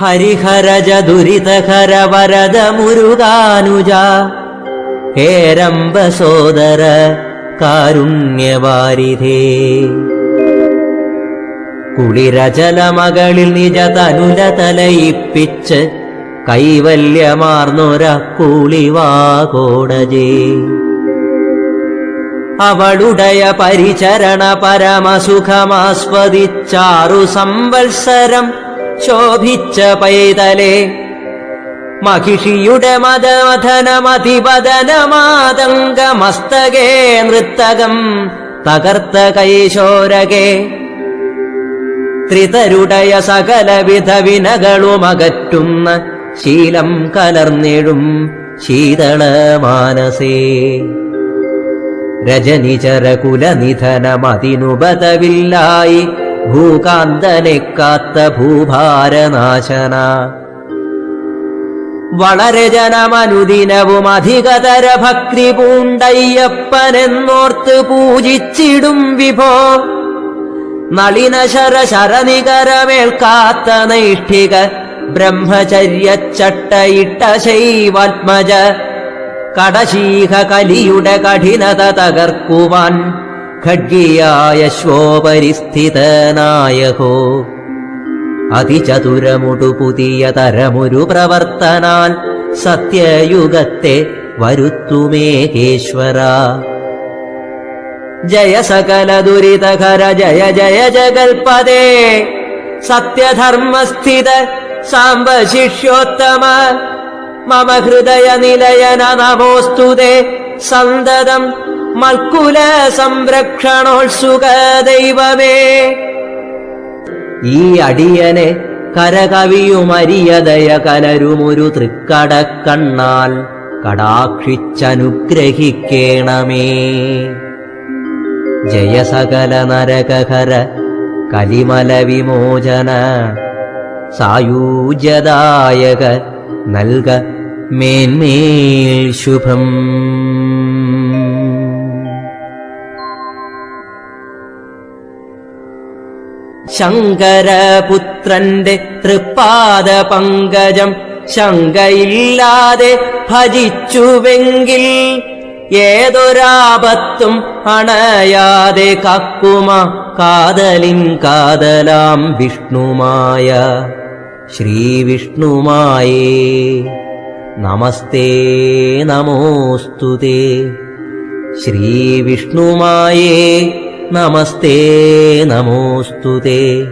ഹരിഹരജ ദുരിതഹര വരദ മുരുകാനുജ ഹേരംബ സോദര കാരുണ്യവാരിധേ. കുളിരജലമകളിൽ നിജ തനുല തലയിപ്പിച്ച് കൈവല്യമാർന്നൊര കൂളിവാകോടജേ അവളുടയ പരിചരണ പരമസുഖമാസ്വദിച്ചാറു സംവത്സരം ശോഭിച്ച പൈതലേ. മഹിഷിയുടെ മതമഥനമതിപതനമാതങ്കമസ്തകേ നൃത്തകം തകർത്ത കൈശോരകേ. ത്രിതരുടയ സകലവിധ വിനകളുമകറ്റുന്ന ശീലം കലർന്നിടും ശീതള മാനസേ രജനിചര കുലനിധനമതിനുബതവില്ലായി ഭൂകാന്തനെ കാത്ത ഭൂഭാരനാശന. വളരെ ജനമനുദിനവും അധികതര ഭക്തി പൂണ്ടയ്യപ്പനെന്നോർത്ത് പൂജിച്ചിടും വിഭോ. നളിനശര ശരനികരമേൽക്കാത്ത നൈഷ്ഠിക ബ്രഹ്മചര്യച്ചട്ടയിട്ട ശൈവാത്മജ കടശീഹ കലിയുടെ കഠിനത തകർക്കുവാൻ ഖഡ്ഗിയായ ശ്വോപരിസ്ഥിതനായഹോ അതിചതുരമുടു പുതിയ തരമൊരു പ്രവർത്തനാൽ സത്യയുഗത്തെ വരുത്തുമേകേശ്വര ജയ സകല ദുരിതകര ജയ ജയ ജഗൽപദേ സത്യധർമ്മസ്ഥിത സാംബശിഷ്യോത്തമ മമ ഹൃദയ നിലയന നമോസ്തുതേ. സന്തതം മൽക്കുല സംരക്ഷണോത്സുക ദൈവമേ. ഈ അടിയനെ കരകവിയുമരിയതയ കലരുമൊരു തൃക്കടക്കണ്ണാൽ കടാക്ഷിച്ചനുഗ്രഹിക്കേണമേ. ജയസകല നരകഹര കലിമല വിമോചന സായൂജദായക നൽക മേന്മേൽ ശുഭം. ശങ്കരപുത്രന്റെ തൃപ്പാദ പങ്കജം ശങ്കയില്ലാതെ ഭജിച്ചുവെങ്കിൽ ഏതൊരാപത്തും അണയാതെ കക്കുമ കാതലിൻ കാതലാം വിഷ്ണുമായ. ശ്രീവിഷ്ണുമായേ നമസ്തേ നമോസ്തുതേ. ശ്രീവിഷ്ണുമായേ നമസ്തേ നമോസ്തുതേ.